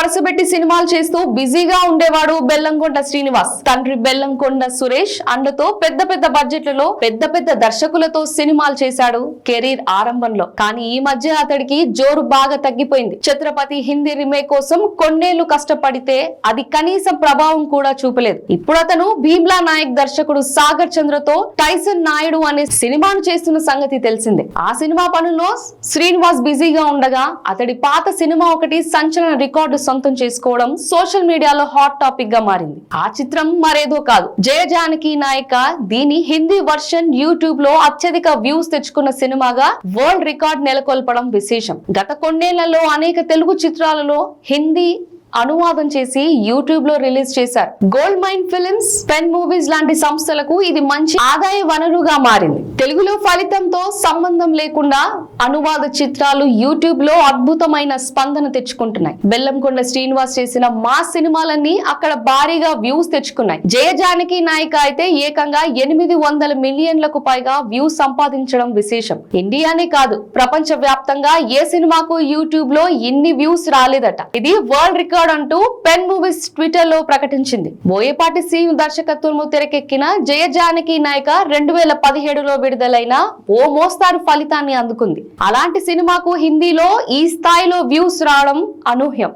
వరుసపెట్టి సినిమాలు చేస్తూ బిజీగా ఉండేవాడు బెల్లంకొండ శ్రీనివాస్. తండ్రి బెల్లంకొండ సురేష్ అండతో పెద్ద పెద్ద బడ్జెట్లలో పెద్ద పెద్ద దర్శకులతో సినిమాలు చేశాడు కెరీర్ ఆరంభంలో. కానీ ఈ మధ్య అతడికి జోరు బాగా తగ్గిపోయింది. ఛత్రపతి హిందీ రీమేక్ కోసం కొన్నేళ్ళు కష్టపడితే అది కనీసం ప్రభావం కూడా చూపలేదు. ఇప్పుడు అతను భీమ్లా నాయక్ దర్శకుడు సాగర్ చంద్రతో టైసన్ నాయుడు అనే సినిమాను చేస్తున్న సంగతి తెలిసిందే. ఆ సినిమా పనుల్లో శ్రీనివాస్ బిజీగా ఉండగా అతడి పాత సినిమా ఒకటి సంచలన రికార్డు సొంతం చేసుకోవడం సోషల్ మీడియాలో హాట్ టాపిక్గా మారింది. ఆ చిత్రం మరేదో కాదు. జయ జానకి నాయక దీని హిందీ వర్షన్ యూట్యూబ్లో అత్యధిక వ్యూస్ తెచ్చుకున్న సినిమాగా వరల్డ్ రికార్డ్ నెలకొల్పడం విశేషం. గత కొన్నేళ్ళలో అనేక తెలుగు చిత్రాలలో హిందీ అనువాదం చేసి యూట్యూబ్లో రిలీజ్ చేశారు. Gold Mine Films Pen Movies లాంటి సంస్థలకు ఇది మంచి ఆదాయ వనరుగా మారింది. తెలుగులో ఫలితంతో సంబంధం లేకుండా అనువాద చిత్రాలు యూట్యూబ్లో అద్భుతమైన స్పందన తెచ్చుకుంటున్నాయి. బెల్లంకొండ శ్రీనివాస్ చేసిన మా సినిమాలన్నీ అక్కడ భారీగా వ్యూస్ తెచ్చుకున్నాయి. జయ జానకి నాయిక అయితే ఏకంగా ఎనిమిది వందల మిలియన్లకు పైగా వ్యూస్ సంపాదించడం విశేషం. ఇండియానే కాదు ప్రపంచ వ్యాప్తంగా ఏ సినిమాకు యూట్యూబ్లో ఇన్ని వ్యూస్ రాలేదట. ఇది వరల్డ్ రికార్డ్ అంటూ పెన్ మూవీస్ ట్విట్టర్లో ప్రకటించింది. బోయపాటి సింగ్ దర్శకత్వంలో తెరకెక్కిన జయ జానకి నాయక రెండు వేల పదిహేడులో విడుదలైన ఓ మోస్తారు ఫలితాన్ని అందుకుంది. అలాంటి సినిమాకు హిందీలో ఈ స్థాయిలో వ్యూస్ రావడం అనూహ్యం.